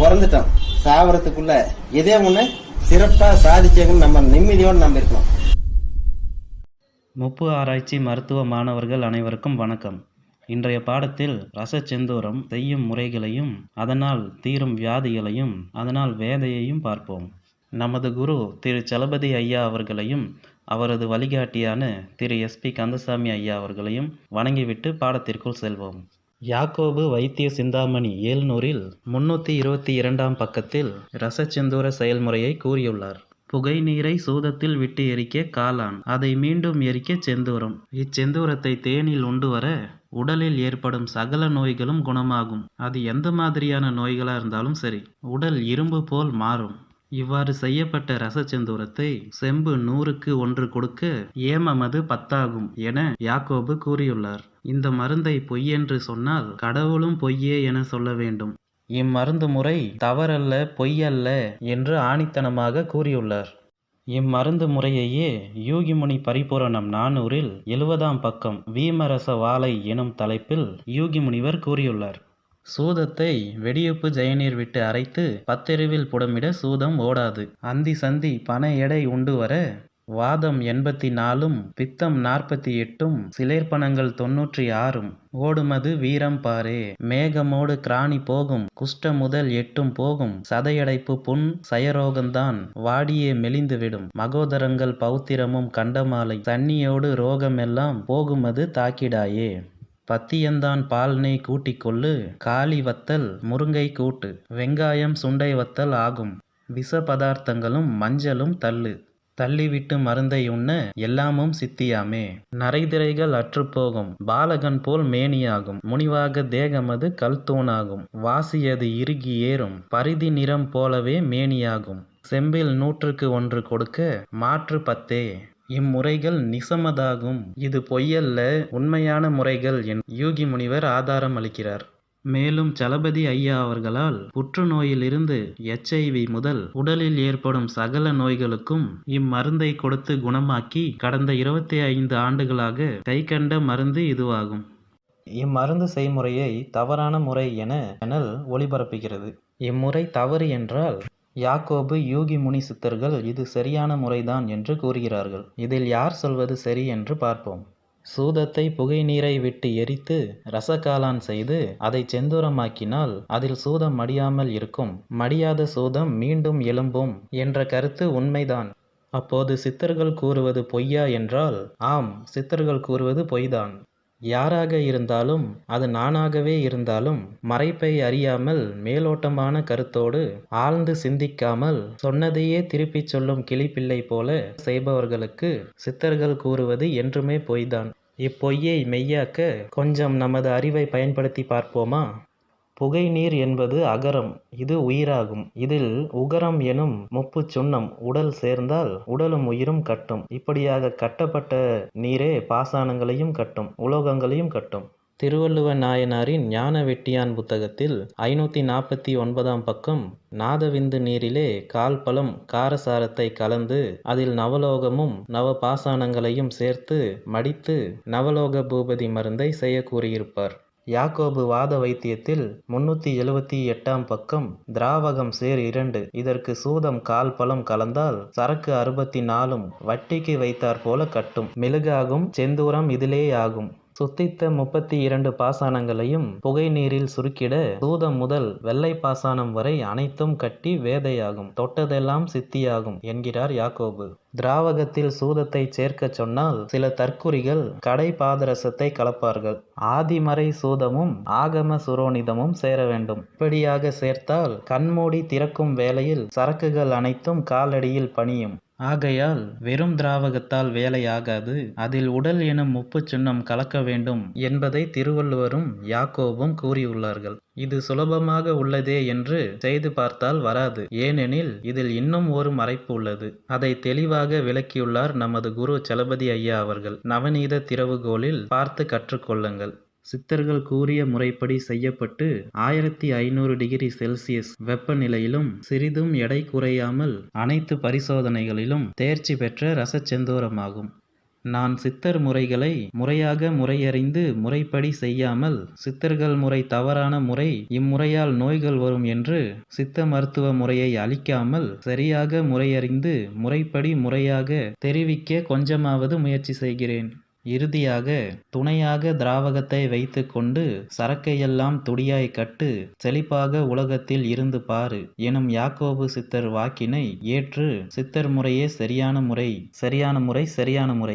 பிறந்துட்டோம். சாவறதுக்குள்ள இதே ஒண்ணு சிறப்பா சாதிக்கணும்னு நம்ம நிம்மதியோடு நம்ம இருக்கணும். முப்பு ஆராய்ச்சி மருத்துவ மாணவர்கள் அனைவருக்கும் வணக்கம். இன்றைய பாடத்தில் ரசச்செந்தூரம் செய்யும் முறைகளையும் அதனால் தீரும் வியாதிகளையும் அதனால் வேதையையும் பார்ப்போம். நமது குரு திரு சலபதி ஐயா அவர்களையும் அவரது வழிகாட்டியான திரு எஸ்பி கந்தசாமி ஐயா அவர்களையும் வணங்கிவிட்டு பாடத்திற்குள் செல்வோம். யாக்கோபு வைத்திய சிந்தாமணி ஏழ்நூறில் முன்னூற்றி இருபத்தி இரண்டாம் பக்கத்தில் ரசச்செந்தூர செயல்முறையை கூறியுள்ளார். புகை நீரை சூதத்தில் விட்டு எரிக்க காளான் அதை மீண்டும் எரிக்க செந்தூரம். இச்செந்தூரத்தை தேனில் உண்டு வர உடலில் ஏற்படும் சகல நோய்களும் குணமாகும். அது எந்த மாதிரியான நோய்களாக இருந்தாலும் சரி உடல் இரும்பு போல் மாறும். இவ்வாறு செய்யப்பட்ட ரசச்செந்தூரத்தை செம்பு நூறுக்கு ஒன்று கொடுக்க ஏமமது பத்தாகும் என யாக்கோபு கூறியுள்ளார். இந்த மருந்தை பொய்யென்று சொன்னால் கடவுளும் பொய்யே என சொல்ல வேண்டும். இம்மருந்து முறை தவறல்ல பொய்யல்ல என்று ஆணித்தனமாக கூறியுள்ளார். இம்மருந்து முறையையே யூகிமுனி பரிபூரணம் நானூறில் எழுவதாம் பக்கம் வீமரச வாழை எனும் தலைப்பில் யூகிமுனிவர் கூறியுள்ளார். சூதத்தை வெடியுப்பு ஜெயநீர் விட்டு அரைத்து பத்தெருவில் புடமிட சூதம் ஓடாது. அந்தி சந்தி பனை எடை உண்டு வர வாதம் எண்பத்தி நாலும் பித்தம் நாற்பத்தி எட்டும் சிலேர்ப்பணங்கள் தொன்னூற்றி ஆறும் ஓடுமது வீரம் பாரே. மேகமோடு கிராணி போகும். குஷ்ட முதல் எட்டும் போகும். சதையடைப்பு புண் சயரோகந்தான். வாடியே மெலிந்துவிடும். மகோதரங்கள் பௌத்திரமும் கண்டமாலை. தண்ணியோடு ரோகமெல்லாம் போகுமது தாக்கிடாயே. பத்தியந்தான் பால் நெய் கூட்டிக்கொள்ளு காளி வத்தல் முருங்கை கூட்டு. வெங்காயம் சுண்டை வத்தல் ஆகும். விஷ பதார்த்தங்களும் மஞ்சளும் தள்ளு. தள்ளிவிட்டு மருந்தை உண்ண எல்லாமும் சித்தியாமே. நரைதிரைகள் அற்றுப்போகும். பாலகன் போல் மேனியாகும். முனிவாக தேகமது கல் தூணாகும் வாசியது இறுகி ஏறும். பரிதி நிறம் போலவே மேனியாகும். செம்பில் நூற்றுக்கு ஒன்று கொடுக்க மாற்று பத்தே. இம்முறைகள் நிசமதாகும். இது பொய்யல்ல. உண்மையான முறைகள் என் யூகி முனிவர் ஆதாரம் அளிக்கிறார். மேலும் சலபதி ஐயா அவர்களால் புற்றுநோயிலிருந்து எச்ஐவி முதல் உடலில் ஏற்படும் சகல நோய்களுக்கும் இம்மருந்தை கொடுத்து குணமாக்கி கடந்த இருபத்தி ஐந்து ஆண்டுகளாக கைக்கண்ட மருந்து இதுவாகும். இம்மருந்து செய்முறையை தவறான முறை என சேனல் ஒளிபரப்புகிறது. இம்முறை தவறு என்றால் யாக்கோபு யூகி முனி சித்தர்கள் இது சரியான முறைதான் என்று கூறுகிறார்கள். இதில் யார் சொல்வது சரி என்று பார்ப்போம். சூதத்தை புகை நீரை விட்டு எரித்து ரசகாலான் செய்து அதை செந்தூரமாக்கினால் அதில் சூதம் மடியாமல் இருக்கும். மடியாத சூதம் மீண்டும் எழும்பும் என்ற கருத்து உண்மைதான். அப்போது சித்தர்கள் கூறுவது பொய்யா என்றால் ஆம் சித்தர்கள் கூறுவது பொய்தான். யாராக இருந்தாலும் அது நானாகவே இருந்தாலும் மறைப்பை அறியாமல் மேலோட்டமான கருத்தோடு ஆழ்ந்து சிந்திக்காமல் சொன்னதையே திருப்பிச் சொல்லும் கிளிப்பிள்ளை போல செய்பவர்களுக்கு சித்தர்கள் கூறுவது என்றுமே பொய்தான். இப்பொய்யை மெய்யாக்க கொஞ்சம் நமது அறிவை பயன்படுத்தி பார்ப்போமா? புகை நீர் என்பது அகரம் இது உயிராகும். இதில் உகரம் எனும் முப்பு சுண்ணம் உடல் சேர்ந்தால் உடலும் உயிரும் கட்டும். இப்படியாக கட்டப்பட்ட நீரே பாசானங்களையும் கட்டும் உலோகங்களையும் கட்டும். திருவள்ளுவ நாயனாரின் ஞான வெட்டியான் புத்தகத்தில் ஐநூற்றி நாற்பத்தி ஒன்பதாம் பக்கம் நாதவிந்து நீரிலே கால் பழம் காரசாரத்தை கலந்து அதில் நவலோகமும் நவ பாசானங்களையும் சேர்த்து மடித்து நவலோக பூபதி மருந்தை செய்ய கூறியிருப்பார். யாக்கோபு வாத வைத்தியத்தில் முன்னூற்றி எழுபத்தி எட்டாம் பக்கம் திராவகம் சேர் இரண்டு. இதற்கு சூதம் கால் பழம் கலந்தால் சரக்கு அறுபத்தி நாலும் வட்டிக்கு வைத்தாற் போல கட்டும். மெழுகாகும் செந்தூரம் இதிலே ஆகும் சுத்தித்த முப்பத்தி இரண்டு பாசானங்களையும் புகை நீரில் சுருக்கிட சூதம் முதல் வெள்ளை பாசானம் வரை அனைத்தும் கட்டி வேதையாகும். தொட்டதெல்லாம் சித்தியாகும் என்கிறார் யாக்கோபு. திராவகத்தில் சூதத்தை சேர்க்கச் சொன்னால் சில தற்குறிகள் கடை பாதரசத்தை கலப்பார்கள். ஆதிமறை சூதமும் ஆகம சுரோனிதமும் சேர வேண்டும். இப்படியாக சேர்த்தால் கண்மூடி திறக்கும் வேளையில் சரக்குகள் அனைத்தும் காலடியில் பணியும். ஆகையால் வெறும் திராவகத்தால் வேலையாகாது. அதில் உடல் எனும் முப்புச் சின்னம் கலக்க வேண்டும் என்பதை திருவள்ளுவரும் யாக்கோபும் கூறியுள்ளார்கள். இது சுலபமாக உள்ளதே என்று செய்து பார்த்தால் வராது. ஏனெனில் இதில் இன்னும் ஒரு மறைப்பு உள்ளது. அதை தெளிவாக விளக்கியுள்ளார் நமது குரு சலபதி ஐயா அவர்கள். நவநீத திறவுகோலில் பார்த்து கற்றுக்கொள்ளுங்கள் சித்தர்கள் கூறிய முறைப்படி செய்யப்பட்டு ஆயிரத்தி ஐநூறு டிகிரி செல்சியஸ் வெப்பநிலையிலும் சிறிதும் எடை குறையாமல் அனைத்து பரிசோதனைகளிலும் தேர்ச்சி பெற்ற ரசச்செந்தூரமாகும். நான் சித்தர் முறைகளை முறையாக முறையறிந்து முறைப்படி செய்யாமல் சித்தர்கள் முறை தவறான முறை இம்முறையால் நோய்கள் வரும் என்று சித்த மருத்துவ முறையை அளிக்காமல் சரியாக முறையறிந்து முறைப்படி முறையாக தெரிவிக்க கொஞ்சமாவது முயற்சி செய்கிறேன். இறுதியாக துணையாக திராவகத்தை வைத்துக்கொண்டு சரக்கையெல்லாம் துடியாய் கட்டு செழிப்பாக உலகத்தில் இருந்து பாரு எனும் யாக்கோபு சித்தர் வாக்கினை ஏற்று சித்தர் முறையே சரியான முறை சரியான முறை சரியான முறை.